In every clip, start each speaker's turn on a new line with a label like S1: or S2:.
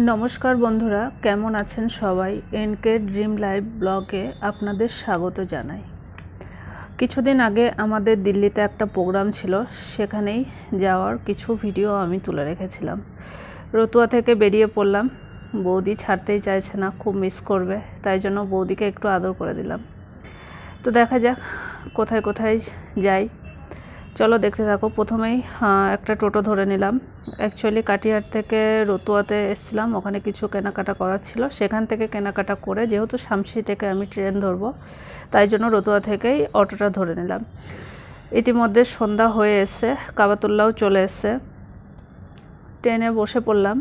S1: নমস্কার বন্ধুরা, কেমন আছেন সবাই? এনকে ড্রিম লাইভ ব্লগে আপনাদের স্বাগত জানাই। কিছুদিন আগে আমাদের দিল্লিতে একটা প্রোগ্রাম ছিল, সেখানেই যাওয়ার কিছু ভিডিও আমি তুলে রেখেছিলাম। রতুয়া থেকে বেরিয়ে পড়লাম। বৌদি ছাড়তেই চাইছে না, খুব মিস করবে, তাই জন্য বৌদিকে একটু আদর করে দিলাম। তো দেখা যাক, কোথায় কোথায় যাই। চলো দেখতে থাকো। প্রথমেই একটা টোটো ধরে নিলাম। অ্যাকচুয়ালি কাটিহার থেকে রতুয়াতে এসেছিলাম। ওখানে কিছু কেনাকাটা করার ছিল। সেখান থেকে কেনাকাটা করে যেহেতু শামসি থেকে আমি ট্রেন ধরবো, তাই জন্য রতুয়া থেকেই অটোটা ধরে নিলাম। ইতিমধ্যে সন্ধ্যা হয়ে এসে কাবাতুল্লাও চলে এসছে। ট্রেনে বসে পড়লাম।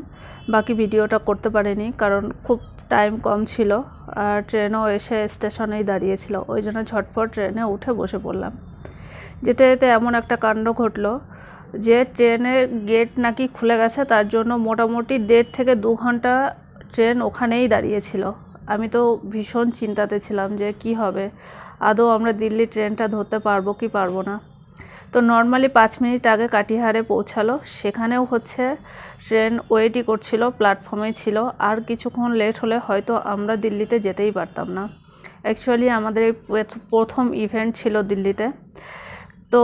S1: বাকি ভিডিওটা করতে পারিনি, কারণ খুব টাইম কম ছিল। আর ট্রেনও এসে স্টেশনেই দাঁড়িয়েছিল ওই জন্য ঝটফট ট্রেনে উঠে বসে পড়লাম। যেতে যেতে এমন একটা কাণ্ড ঘটলো যে ট্রেনের গেট নাকি খুলে গেছে, তার জন্য মোটামুটি দেড় থেকে দু ঘণ্টা ট্রেন ওখানেই দাঁড়িয়েছিল। আমি তো ভীষণ চিন্তাতে ছিলাম যে কি হবে, আদৌ আমরা দিল্লি ট্রেনটা ধরতে পারব কি পারব না। তো নর্মালি পাঁচ মিনিট আগে কাটিহারে পৌঁছালো, সেখানেও হচ্ছে ট্রেন ওয়েটই করছিল প্ল্যাটফর্মে ছিল, আর কিছুক্ষণ লেট হলে হয়তো আমরা দিল্লিতে যেতেই পারতাম না। অ্যাকচুয়ালি আমাদের এই প্রথম ইভেন্ট ছিল দিল্লিতে। তো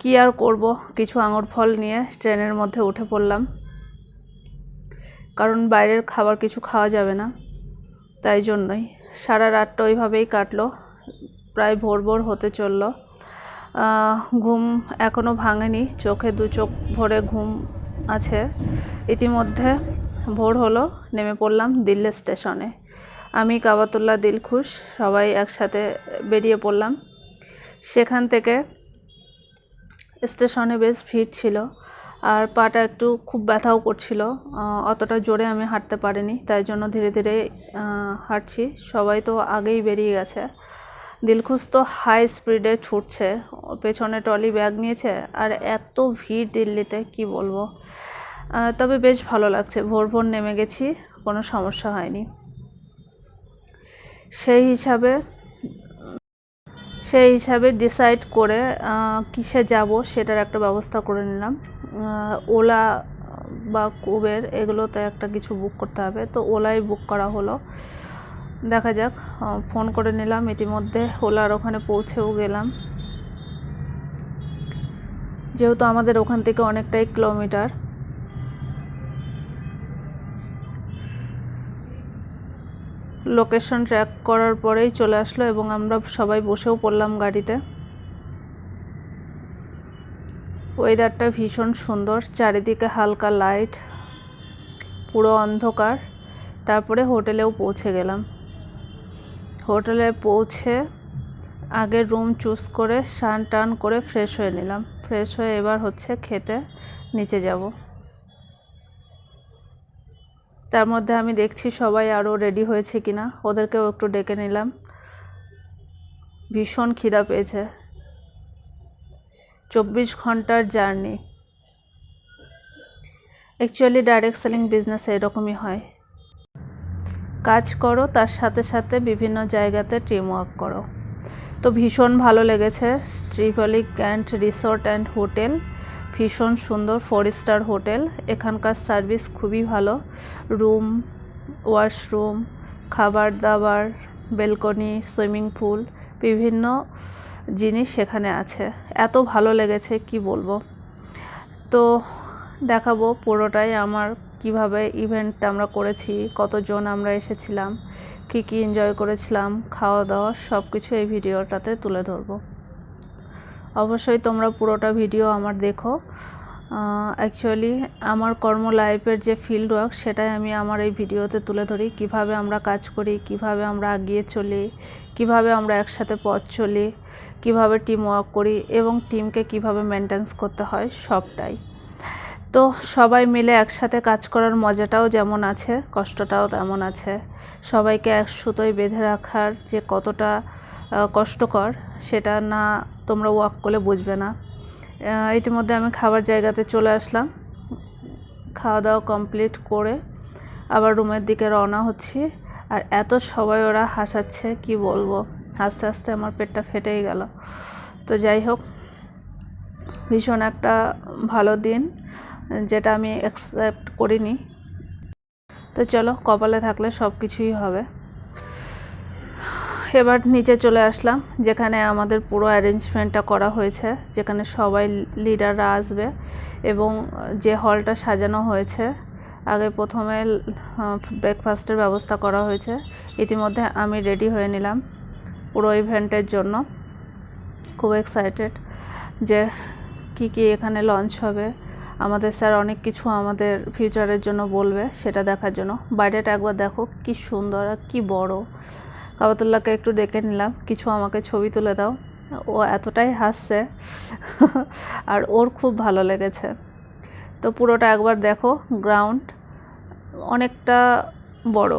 S1: কি আর করব? কিছু আঙুর ফল নিয়ে ট্রেনের মধ্যে উঠে পড়লাম। কারণ বাইরের খাবার কিছু খাওয়া যাবে না, তাই জন্যই। সারা রাতটা ওইভাবেই কাটলো, প্রায় ভোর ভোর হতে চলল। ঘুম এখনও ভাঙেনি, চোখে দু চোখ ভরে ঘুম আছে। ইতিমধ্যে ভোর হলো, নেমে পড়লাম দিল্লি স্টেশনে। আমি, কাবাতুল্লাহ, দিলখুশ সবাই একসাথে বেরিয়ে পড়লাম। সেখান থেকে স্টেশনে বেশ ভিড় ছিল। আর পাটা একটু খুব ব্যথাও করছিল। অতটা জোরে আমি হাঁটতে পারিনি, তাই জন্য ধীরে ধীরে হাঁটছি। সবাই তো আগেই বেরিয়ে গেছে। দিলখুশ তো হাই স্পিডে ছুটছে। পেছনে ট্রলি ব্যাগ নিয়েছে। আর এত ভিড় দিল্লিতে, কি বলব? তবে বেশ ভালো লাগছে। ভোর ভোর নেমে গেছি, কোনো সমস্যা হয়নি। সেই হিসাবে সেই হিসাবে ডিসাইড করে কিসে যাব সেটার একটা ব্যবস্থা করে নিলাম। ওলা বা কুবের এগুলোতে একটা কিছু বুক করতে হবে। তো ওলাই বুক করা হলো। দেখা যাক ফোন করে নিলাম। ইতিমধ্যে ওলার ওখানে পৌঁছেও গেলাম। যেহেতু আমাদের ওখান থেকে অনেকটাই কিলোমিটার লোকেশন ট্র্যাক করার পরেই চলে আসলো এবং আমরা সবাই বসেও পড়লাম গাড়িতে। ওয়েদারটা ভীষণ সুন্দর, চারিদিকে হালকা লাইট পুরো অন্ধকার। তারপরে হোটেলেও পৌঁছে গেলাম। হোটেলে পৌঁছে আগে রুম চুজ করে স্নান টান করে ফ্রেশ হয়ে নিলাম। ফ্রেশ হয়ে এবার হচ্ছে খেতে, নিচে যাব। তার মধ্যে আমি দেখছি সবাই আরও রেডি হয়েছে কিনা। ওদেরকেও একটু ডেকে নিলাম। ভীষণ খিদা পেয়েছে। চব্বিশ ঘণ্টার জার্নি। অ্যাকচুয়ালি ডাইরেক্ট সেলিং বিজনেস এরকমই হয়। কাজ করো, তার সাথে সাথে বিভিন্ন জায়গাতে টিম ওয়ার্ক করো। তো ভীষণ ভালো লেগেছে। ট্রিপলি ক্যান্ট রিসোর্ট অ্যান্ড হোটেল ভীষণ সুন্দর ফোর স্টার হোটেল। এখানকার সার্ভিস খুবই ভালো। রুম ওয়াশরুম খাবার দাবার বেলকনি সুইমিং পুল বিভিন্ন জিনিস সেখানে আছে। এত ভালো লেগেছে, কি বলব? তো দেখাবো পুরোটাই আমার, কীভাবে ইভেন্টটা আমরা করেছি, কতজন আমরা এসেছিলাম, কি কি এনজয় করেছিলাম, খাওয়া দাওয়া সব কিছু এই ভিডিওটাতে তুলে ধরবো। অবশ্যই তোমরা পুরোটা ভিডিও আমার দেখো। অ্যাকচুয়ালি আমার কর্ম লাইফের যে ফিল্ড ওয়ার্ক সেটাই আমি আমার এই ভিডিওতে তুলে ধরি। কীভাবে আমরা কাজ করি, কীভাবে আমরা এগিয়ে চলি, কীভাবে আমরা একসাথে পথ চলি, কীভাবে টিম ওয়ার্ক করি এবং টিমকে কীভাবে মেনটেন্স করতে হয় সবটাই। তো সবাই মিলে একসাথে কাজ করার মজাটাও যেমন আছে, কষ্টটাও তেমন আছে। সবাইকে এক সুতোয় বেঁধে রাখার যে কতটা কষ্টকর সেটা না তোমরা ওয়াক করলে বুঝবে না। ইতিমধ্যে আমি খাবার জায়গাতে চলে আসলাম। খাওয়া দাওয়া কমপ্লিট করে আবার রুমের দিকে রওনা হচ্ছি। আর এত সবাই ওরা হাসাচ্ছে, কি বলব? আস্তে আস্তে আমার পেটটা ফেটেই গেল। তো যাই হোক, ভীষণ একটা ভালো দিন, যেটা আমি অ্যাকসেপ্ট করিনি। তো চলো, কপালে থাকলে সব কিছুই হবে। এবার নিচে চলে আসলাম, যেখানে আমাদের পুরো অ্যারেঞ্জমেন্টটা করা হয়েছে, যেখানে সবাই লিডাররা আসবে এবং যে হলটা সাজানো হয়েছে, আগে প্রথমে ব্রেকফাস্টের ব্যবস্থা করা হয়েছে, ইতিমধ্যে আমি রেডি হয়ে নিলাম পুরো ইভেন্টের জন্য। খুব এক্সাইটেড যে কি কি এখানে লঞ্চ হবে। আমাদের স্যার অনেক কিছু আমাদের ফিউচারের জন্য বলবে, সেটা দেখার জন্য। বাইরেটা একবার দেখো, কি সুন্দর আর কি বড়। কাবাতুল্লাহকে একটু ডেকে নিলাম। কিছু আমাকে ছবি তুলে দাও। ও এতটাই হাসছে। আর ওর খুব ভালো লেগেছে। তো পুরোটা একবার দেখো গ্রাউন্ড অনেকটা বড়।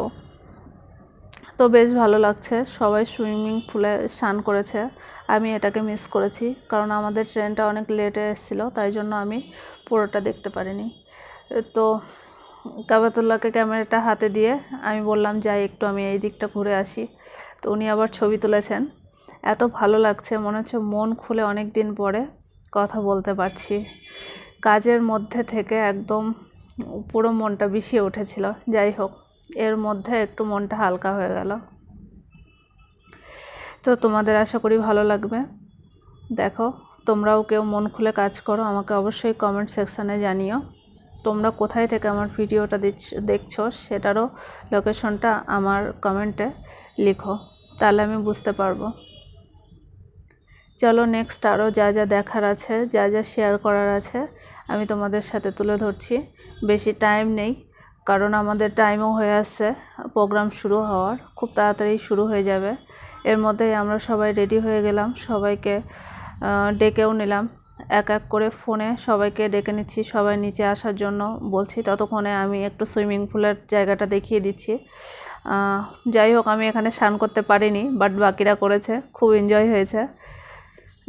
S1: তো বেশ ভালো লাগছে। সবাই সুইমিং পুলে স্নান করেছে। আমি এটাকে মিস করেছি। কারণ আমাদের ট্রেনটা অনেক লেটে এসেছিল, তাই জন্য আমি পুরোটা দেখতে পারিনি। তো কাবাতুল্লাহকে ক্যামেরাটা হাতে দিয়ে আমি বললাম, যাই একটু আমি এই দিকটা ঘুরে আসি। তো উনি আবার ছবি তুলেছেন। এত ভালো লাগছে, মনে হচ্ছে মন খুলে অনেক দিন পরে কথা বলতে পারছি। কাজের মধ্যে থেকে একদম পুরো মনটা বিষিয়ে উঠেছিল। যাই হোক, এর মধ্যে একটু মনটা হালকা হয়ে গেল। তো তোমাদের আশা করি ভালো লাগবে। দেখো, তোমরাও কেউ মন খুলে কাজ করো, আমাকে অবশ্যই কমেন্ট সেকশানে জানিও। তোমরা কোথায় থেকে আমার ভিডিওটা দেখছ সেটারও লোকেশনটা আমার কমেন্টে লিখো, তাহলে আমি বুঝতে পারব। চলো নেক্সট আরও যা যা দেখার আছে, যা যা শেয়ার করার আছে, আমি তোমাদের সাথে তুলে ধরছি। বেশি টাইম নেই, কারণ আমাদের টাইমও হয়ে আসছে প্রোগ্রাম শুরু হওয়ার, খুব তাড়াতাড়ি শুরু হয়ে যাবে। এর মধ্যেই আমরা সবাই রেডি হয়ে গেলাম, সবাইকে ডেকেও নিলাম। এক এক করে ফোনে সবাইকে ডেকে নিচ্ছি, সবাই নিচে আসার জন্য বলছি, ততক্ষণে আমি একটু সুইমিং পুলের জায়গাটা দেখিয়ে দিচ্ছি। যাই হোক, আমি এখানে স্নান করতে পারিনি বাট বাকিরা করেছে, খুব এনজয় হয়েছে।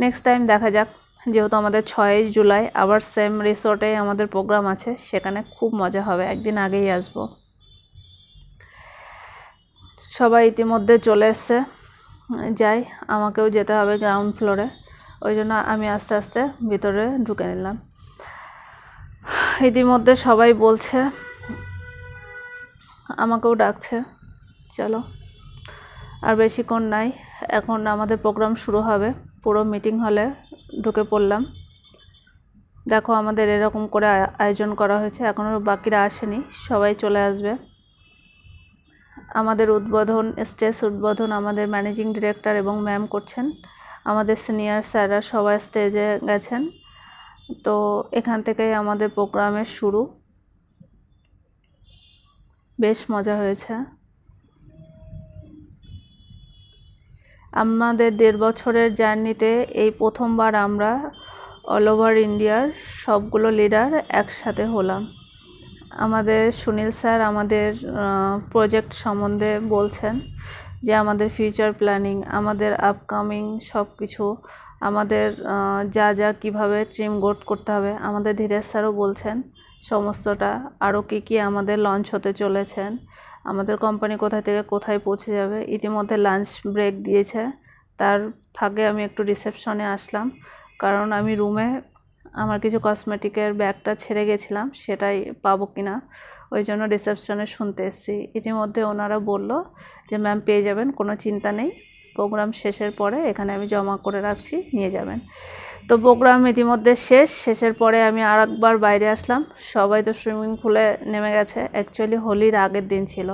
S1: নেক্সট টাইম দেখা যাক, যেহেতু আমাদের ছয়ই জুলাই, আবার সেম রিসোর্টে আমাদের প্রোগ্রাম আছে, সেখানে খুব মজা হবে, একদিন আগেই আসব। সবাই ইতিমধ্যে চলে এসছে, যাই, আমাকেও যেতে হবে গ্রাউন্ড ফ্লোরে ওই জন্য আমি আস্তে আস্তে ভিতরে ঢুকে নিলাম। ইতিমধ্যে সবাই বলছে, আমাকেও ডাকছে, চলো। আর বেশিক্ষণ নাই, এখন আমাদের প্রোগ্রাম শুরু হবে। পুরো মিটিং হলে ঢুকে পড়লাম। দেখো আমাদের এরকম করে আয়োজন করা হয়েছে, এখনও বাকিরা আসেনি, সবাই চলে আসবে। আমাদের উদ্বোধন, স্টেজ উদ্বোধন আমাদের ম্যানেজিং ডিরেক্টর এবং ম্যাম করছেন। আমাদের সিনিয়র স্যাররা সবাই স্টেজে গেছেন। তো এখান থেকেই আমাদের প্রোগ্রামের শুরু। বেশ মজা হয়েছে। আমাদের দেড় বছরের জার্নিতে এই প্রথমবার আমরা অল ওভার ইন্ডিয়ার সবগুলো লিডার একসাথে হলাম। আমাদের সুনীল স্যার আমাদের প্রজেক্ট সম্বন্ধে বলছেন। যে আমাদের ফিউচার প্ল্যানিং আমাদের আপকামিং সব কিছু আমাদের যা যা কীভাবে ট্রিম গোট করতে হবে, আমাদের ধীরেজ স্যারও বলছেন সমস্তটা, আরও কী কী আমাদের লঞ্চ হতে চলেছেন, আমাদের কোম্পানি কোথায় থেকে কোথায় পৌঁছে যাবে, ইতিমধ্যে লাঞ্চ ব্রেক দিয়েছে, তার ফাঁকে আমি একটু রিসেপশনে আসলাম, কারণ আমি রুমে আমার কিছু কসমেটিকের ব্যাগটা ছেড়ে গেছিলাম, সেটাই পাবো কি না ওই জন্য রিসেপশনে শুনতে এসেছি। ইতিমধ্যে ওনারা বলল যে ম্যাম পেয়ে যাবেন, কোনো চিন্তা নেই। প্রোগ্রাম শেষের পরে এখানে আমি জমা করে রাখছি, নিয়ে যাবেন। তো প্রোগ্রাম ইতিমধ্যে শেষ, শেষের পরে আমি আর একবার বাইরে আসলাম। সবাই তো সুইমিং পুলে নেমে গেছে। অ্যাকচুয়ালি হোলির আগের দিন ছিল।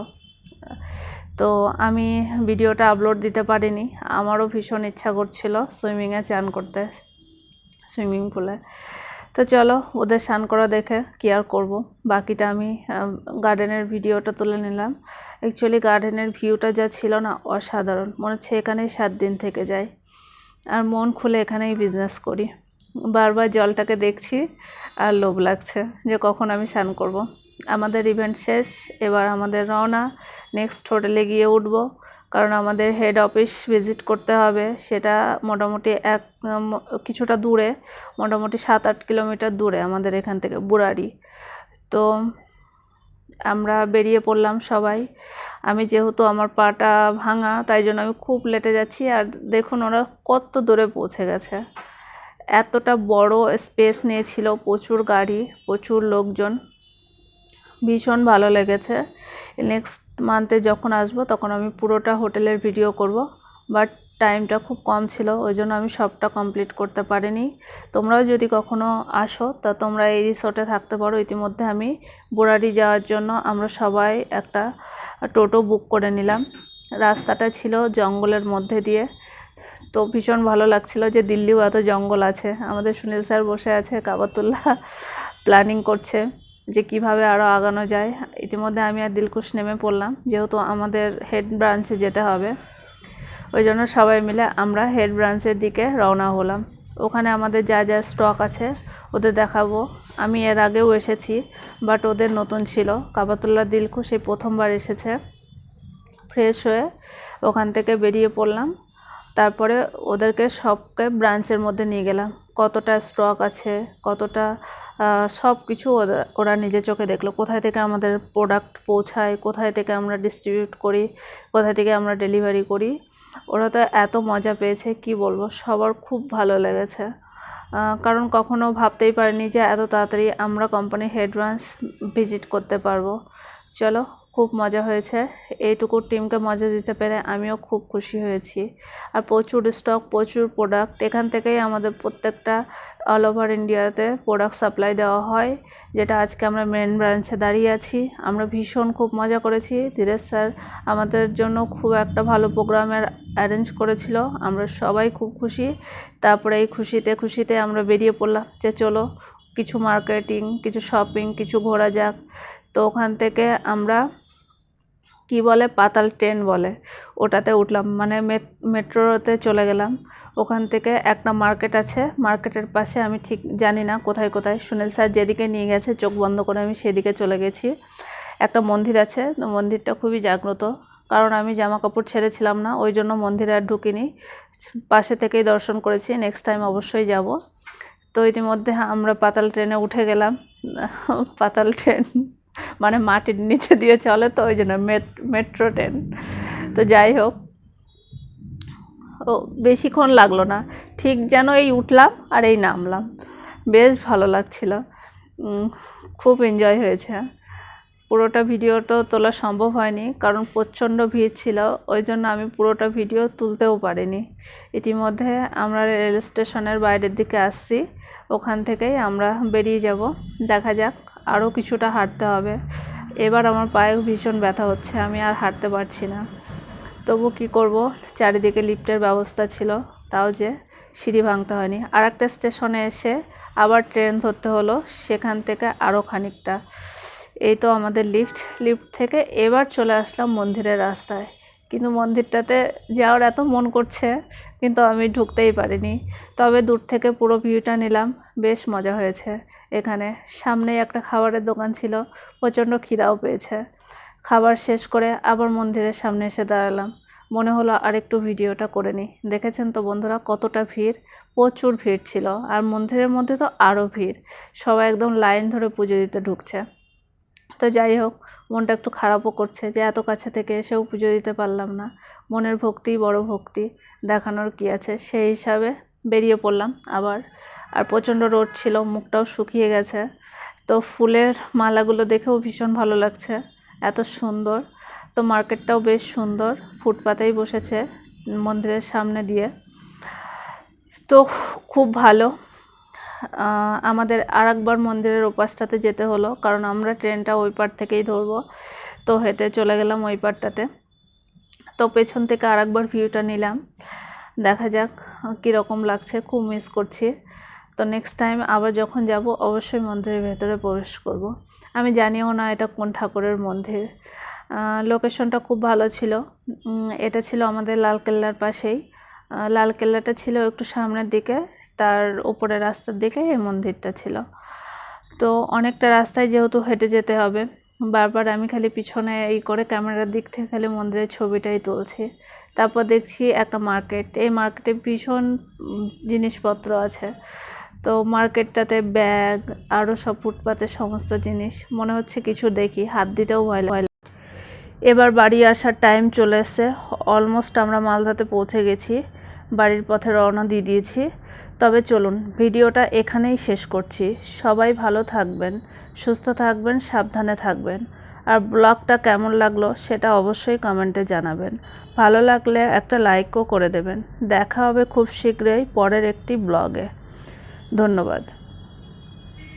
S1: তো আমি ভিডিওটা আপলোড দিতে পারিনি। আমারও ভীষণ ইচ্ছা করছিল সুইমিংয়ে চান করতে। সুইমিং পুলে। তো চলো, ওদের স্নান করা দেখে কি আর করব। বাকিটা আমি গার্ডেনের ভিডিওটা তুলে নিলাম। অ্যাকচুয়ালি গার্ডেনের ভিউটা যা ছিল না অসাধারণ। মনে হচ্ছে এখানেই সাত দিন থেকে যাই। আর মন খুলে এখানেই বিজনেস করি। বারবার জলটাকে দেখছি আর লোভ লাগছে যে কখন আমি স্নান করব। আমাদের ইভেন্ট শেষ, এবার আমাদের রওনা নেক্সট হোটেলে গিয়ে উঠব। কারণ আমাদের হেড অফিস ভিজিট করতে হবে, সেটা মোটামুটি এক কিছুটা দূরে, মোটামুটি সাত, আট কিলোমিটার দূরে আমাদের এখান থেকে বুড়ারি তো আমরা বেরিয়ে পড়লাম সবাই। আমি যেহেতু আমার পাটা ভাঙা, তাই জন্য আমি খুব লেটে যাচ্ছি, আর দেখুন ওরা কত দূরে পৌঁছে গেছে। এতটা বড় স্পেস নিয়েছিল প্রচুর গাড়ি, প্রচুর লোকজন। ভীষণ ভালো লেগেছে। নেক্সট মান্থে যখন আসব, তখন আমি পুরোটা হোটেলের ভিডিও করব। বাট টাইমটা খুব কম ছিল, ওই জন্য আমি সবটা কমপ্লিট করতে পারিনি। তোমরাও যদি কখনো আসো, তা তোমরা এই রিসোর্টে থাকতে পারো। ইতিমধ্যে আমি বোরাডি যাওয়ার জন্য আমরা সবাই একটা টোটো বুক করে নিলাম। রাস্তাটা ছিল জঙ্গলের মধ্যে দিয়ে। তো ভীষণ ভালো লাগছিল যে দিল্লিও এত জঙ্গল আছে। আমাদের সুনীল স্যার বসে আছে, কাবাতুল্লাহ প্ল্যানিং করছে। যে কীভাবে আরও আগানো যায়। ইতিমধ্যে আমি আর দিলকুশ নেমে পড়লাম, যেহেতু আমাদের হেড ব্রাঞ্চে যেতে হবে। ওই জন্য সবাই মিলে আমরা হেড ব্রাঞ্চের দিকে রওনা হলাম। ওখানে আমাদের যা যা স্টক আছে, ওদের দেখাবো। আমি এর আগেও এসেছি বাট ওদের নতুন ছিল। কাবাতুল্লাহ দিলকুশ এই প্রথমবার এসেছে। ফ্রেশ হয়ে ওখান থেকে বেরিয়ে পড়লাম। তারপরে ওদেরকে সবকে ব্রাঞ্চের মধ্যে নিয়ে গেলাম। কতটা স্টক আছে, কতটা সব কিছু ওদের ওরা নিজে চোখে দেখল। কোথায় থেকে আমাদের প্রোডাক্ট পৌঁছায়, কোথায় থেকে আমরা ডিস্ট্রিবিউট করি, কোথায় থেকে আমরা ডেলিভারি করি, ওরা তো এত মজা পেয়েছে, কি বলব? সবার খুব ভালো লেগেছে। কারণ কখনো ভাবতেই পারিনি যে এত তাড়াতাড়ি আমরা কোম্পানির হেড ব্রাঞ্চ ভিজিট করতে পারব। চলো খুব মজা হয়েছে। এইটুকু টিমকে মজা দিতে পেরে আমিও খুব খুশি হয়েছি। আর প্রচুর স্টক প্রচুর প্রোডাক্ট এখান থেকেই আমাদের প্রত্যেকটা অল ওভার ইন্ডিয়াতে প্রোডাক্ট সাপ্লাই দেওয়া হয়। যেটা আজকে আমরা মেন ব্রাঞ্চে দাঁড়িয়ে আছি। আমরা ভীষণ খুব মজা করেছি। ধীরেজ স্যার আমাদের জন্য খুব একটা ভালো প্রোগ্রামের অ্যারেঞ্জ করেছিল। আমরা সবাই খুব খুশি। তারপরে এই খুশিতে খুশিতে আমরা বেরিয়ে পড়লাম যে চলো, কিছু মার্কেটিং কিছু শপিং কিছু ঘোরা যাক। তো ওখান থেকে আমরা, কি বলে, পাতাল ট্রেন বলে, ওটাতে উঠলাম। মানে মেট্রোতে চলে গেলাম। ওখান থেকে একটা মার্কেট আছে। মার্কেটের পাশে আমি ঠিক জানি না কোথায় কোথায়। সুনীল স্যার যেদিকে নিয়ে গেছে, চোখ বন্ধ করে আমি সেদিকে চলে গেছি। একটা মন্দির আছে। তো মন্দিরটা খুবই জাগ্রত। কারণ আমি জামা কাপড় ছেড়েছিলাম না, ওই জন্য মন্দিরে আর ঢুকিনি। পাশে থেকেই দর্শন করেছি। নেক্সট টাইম অবশ্যই যাব। তো ইতিমধ্যে আমরা পাতাল ট্রেনে উঠে গেলাম। পাতাল ট্রেন মানে মাটির নিচে দিয়ে চলে তো ওই জন্য মেট্রো ট্রেন। তো যাই হোক, ও বেশিক্ষণ লাগল না। ঠিক যেন এই উঠলাম আর এই নামলাম। বেশ ভালো লাগছিল। খুব এনজয় হয়েছে। পুরোটা ভিডিও তো তোলা সম্ভব হয়নি, কারণ প্রচণ্ড ভিড় ছিল। ওই জন্য আমি পুরোটা ভিডিও তুলতেও পারিনি। ইতিমধ্যে আমরা রেল স্টেশনের বাইরের দিকে আসছি। ওখান থেকেই আমরা বেরিয়ে যাব। দেখা যাক আরও কিছুটা হাঁটতে হবে। এবার আমার পায়ে ভীষণ ব্যথা হচ্ছে, আমি আর হাঁটতে পারছি না। তবু কি করব? চারিদিকে লিফটের ব্যবস্থা ছিল, তাও যে সিঁড়ি ভাঙতে হয়নি। আর একটা স্টেশনে এসে আবার ট্রেন ধরতে হলো, সেখান থেকে আরও খানিকটা। এই তো আমাদের লিফট লিফট থেকে এবার চলে আসলাম মন্দিরের রাস্তায়। কিন্তু মন্দিরটাতে যাওয়ার এত মন করছে, কিন্তু আমি ঢুকতেই পারিনি। তবে দূর থেকে পুরো ভিউটা নিলাম, বেশ মজা হয়েছে। এখানে সামনেই একটা খাবারের দোকান ছিল, প্রচণ্ড খিদাও পেয়েছে। খাবার শেষ করে আবার মন্দিরের সামনে এসে দাঁড়ালাম। মনে হলো আরেকটু ভিডিওটা করে নিই। দেখেছেন তো বন্ধুরা কতটা ভিড়? প্রচুর ভিড় ছিল। আর মন্দিরের মধ্যে তো আরও ভিড়। সবাই একদম লাইন ধরে পুজো দিতে ঢুকছে। তো যাই হোক, মনটা একটু খারাপও করছে যে এত কাছে থেকে এসেও পুজো দিতে পারলাম না। মনের ভক্তিই বড় ভক্তি, দেখানোর কি আছে? সেই হিসাবে বেরিয়ে পড়লাম আবার। আর প্রচণ্ড রোদ ছিল, মুখটাও শুকিয়ে গেছে। তো ফুলের মালাগুলো দেখেও ভীষণ ভালো লাগছে। এত সুন্দর। তো মার্কেটটাও বেশ সুন্দর, ফুটপাতেই বসেছে মন্দিরের সামনে দিয়ে। তো খুব ভালো। আমাদের আর একবার মন্দিরের ওপাশটাতে যেতে হলো, কারণ আমরা ট্রেনটা ওই পার থেকেই ধরবো। তো হেঁটে চলে গেলাম ওই পারটাতে। তো পেছন থেকে আর একবার ভিউটা নিলাম। দেখা যাক কীরকম লাগছে, খুব মিস করছি। তো নেক্সট টাইম আবার যখন যাব, অবশ্যই মন্দিরের ভেতরে প্রবেশ করব। আমি জানিও না এটা কোন ঠাকুরের মন্দির। লোকেশনটা খুব ভালো ছিল। এটা ছিল আমাদের লালকেল্লার পাশেই। লালকেল্লাটা ছিল একটু সামনের দিকে। তার উপরে রাস্তার দিকে এই মন্দিরটা ছিল। তো অনেকটা রাস্তায় যেহেতু হেঁটে যেতে হবে, বারবার আমি খালি পিছনে এই করে ক্যামেরার দিক থেকে খালি মন্দিরের ছবিটাই তুলছি। তারপর দেখছি একটা মার্কেট, এই মার্কেটে ভীষণ জিনিসপত্র আছে। তো মার্কেটটাতে ব্যাগ আরও সব ফুটপাতের সমস্ত জিনিস, মনে হচ্ছে কিছু দেখি, হাত দিতেও ভয় লাগে। এবার বাড়ি আসার টাইম চলে এসছে, অলমোস্ট আমরা মালদাতে পৌঁছে গেছি, বাড়ির পথে রওনা দিয়ে দিয়েছি। তবে চলুন, ভিডিওটা এখানেই শেষ করছি। সবাই ভালো থাকবেন, সুস্থ থাকবেন, সাবধানে থাকবেন। আর ব্লগটা কেমন লাগল সেটা অবশ্যই কমেন্টে জানাবেন। ভালো লাগলে একটা লাইকও করে দেবেন। দেখা হবে খুব শীঘ্রই পরের একটি ব্লগে। ধন্যবাদ।